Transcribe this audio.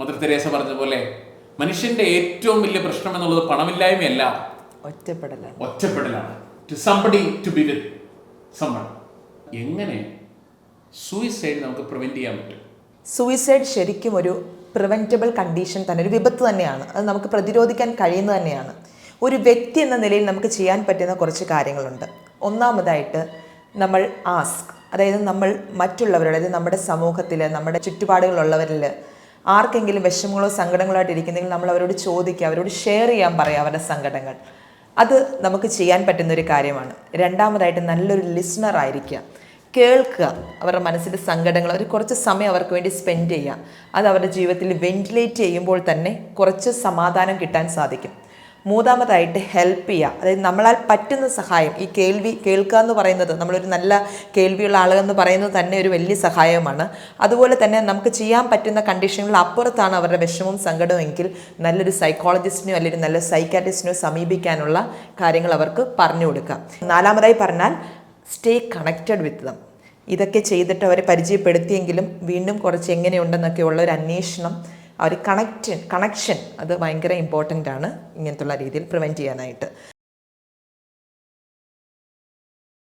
Mother Teresa പറഞ്ഞ പോലെ മനുഷ്യന്റെ ഏറ്റവും വലിയ പ്രശ്നം എന്നുള്ളത് പണമില്ലായ്മയല്ല. ഒറ്റപ്പെടലാണ്. ഒറ്റപ്പെടലാണ്. To somebody to be with someone എങ്ങനെ സൂയിസൈഡ് നമുക്ക് പ്രിവെന്റ് ചെയ്യാൻ പറ്റും? സൂയിസൈഡ് ശരിക്കും ഒരു പ്രിവെന്റബിൾ കണ്ടീഷൻ തന്നെ ഒരു വിപത്ത് തന്നെയാണ്. അത് നമുക്ക് പ്രതിരോധിക്കാൻ കഴിയുന്ന തന്നെയാണ്. ഒരു വ്യക്തി എന്ന നിലയിൽ നമുക്ക് ചെയ്യാൻ പറ്റുന്ന കുറച്ച് കാര്യങ്ങളുണ്ട്. ഒന്നാമതായിട്ട് നമ്മൾ ആസ്ക് അതായത് നമ്മൾ മറ്റുള്ളവരുടെ അതായത് നമ്മുടെ സമൂഹത്തിൽ നമ്മുടെ ചുറ്റുപാടുകളുള്ളവരിൽ ആർക്കെങ്കിലും വിഷമങ്ങളോ സങ്കടങ്ങളോ ആയിട്ട് ഇരിക്കുന്നെങ്കിൽ നമ്മൾ അവരോട് ചോദിക്കുക അവരോട് ഷെയർ ചെയ്യാൻ പറയുക അവരുടെ സങ്കടങ്ങൾ. അത് നമുക്ക് ചെയ്യാൻ പറ്റുന്ന ഒരു കാര്യമാണ്. രണ്ടാമതായിട്ട് നല്ലൊരു ലിസണർ ആയിരിക്കുക. കേൾക്കുക അവരുടെ മനസ്സിന്റെ സങ്കടങ്ങൾ ഒരു കുറച്ച് സമയം അവർക്ക് വേണ്ടി സ്പെൻഡ് ചെയ്യുക. അത് അവരുടെ ജീവിതത്തിൽ വെന്റിലേറ്റ് ചെയ്യുമ്പോൾ തന്നെ കുറച്ച് സമാധാനം കിട്ടാൻ സാധിക്കും. മൂന്നാമതായിട്ട് ഹെൽപ്പ് ചെയ്യുക. അതായത് നമ്മളാൽ പറ്റുന്ന സഹായം. ഈ കേൾവി കേൾക്കുക എന്ന് പറയുന്നത് നമ്മളൊരു നല്ല കേൾവിയുള്ള ആളുകളെന്ന് പറയുന്നത് തന്നെ ഒരു വലിയ സഹായമാണ്. അതുപോലെ തന്നെ നമുക്ക് ചെയ്യാൻ പറ്റുന്ന കണ്ടീഷനുകൾ അപ്പുറത്താണ് അവരുടെ വിഷമവും സങ്കടവും എങ്കിൽ നല്ലൊരു സൈക്കോളജിസ്റ്റിനോ അല്ലെങ്കിൽ നല്ല സൈക്കാട്രിസ്റ്റിനോ സമീപിക്കാനുള്ള കാര്യങ്ങൾ അവർക്ക് പറഞ്ഞു കൊടുക്കുക. നാലാമതായി പറഞ്ഞാൽ സ്റ്റേ കണക്റ്റഡ് വിത്ത് ദം ഇതൊക്കെ ചെയ്തിട്ട് അവരെ പരിചയപ്പെടുത്തിയെങ്കിലും വീണ്ടും കുറച്ച് എങ്ങനെയുണ്ടെന്നൊക്കെയുള്ള ഒരു അന്വേഷണം ആ ഒരു കണക്ഷൻ കണക്ഷൻ അത് ഭയങ്കര ഇമ്പോർട്ടന്റ് ആണ് ഇങ്ങനത്തുള്ള രീതിയിൽ പ്രിവെന്റ് ചെയ്യാനായിട്ട്.